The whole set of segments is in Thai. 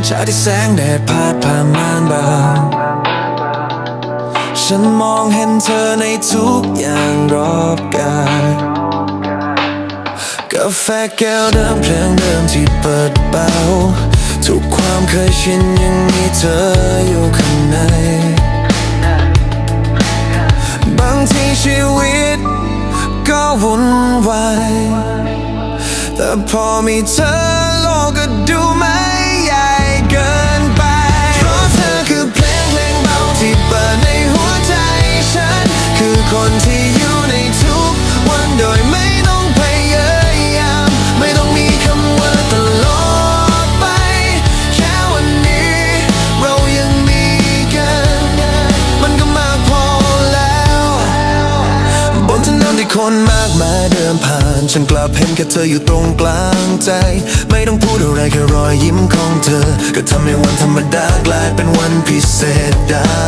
อนเช้าที่แสงแดดพาดผ่านม่านบางฉันมองเห็นเธอในทุกอย่างรอบกายกาแฟแก้วเดิมเพลงเดิมที่เปิดเบาทุกความเคยชินยังมีเธออยู่ข้างใน บางทีชีวิตก็วุ่นวายแต่พอมีเธอ คนที่อยู่ในทุกวันโดยไม่ต้องพยายาม ไม่ต้องมีคำว่าตลอดไป แค่วันนี้ เรายังมีกัน มันก็มากพอแล้ว บนถนนที่คน ฉันกลับเห็นแค่เธออยู่ตรงกลางใจ ไม่ต้องพูดอะไรแค่รอยยิ้มของเธอ ก็ทำให้วันธรรมดากลายเป็นวันพิเศษได้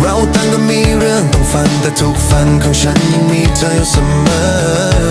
เราตั้งก็มีเรื่องต้องฟังแต่ทุกฝันของฉันยังมีเธออยู่เสมอ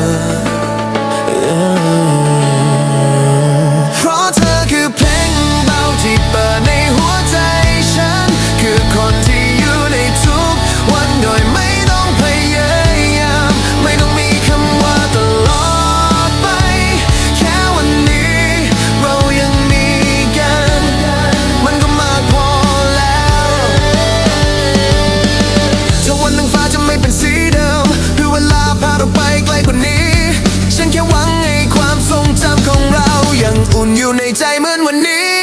ใจเหมือนวันนี้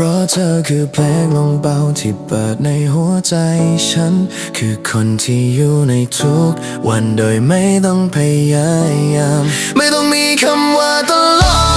พราะเธอคือเพลงลงเบาที่เปิดในหัวใจฉัน คือคนที่อยู่ในทุกวันโดยไม่ต้องพยายาม ไม่ต้องมีคำว่าตลอด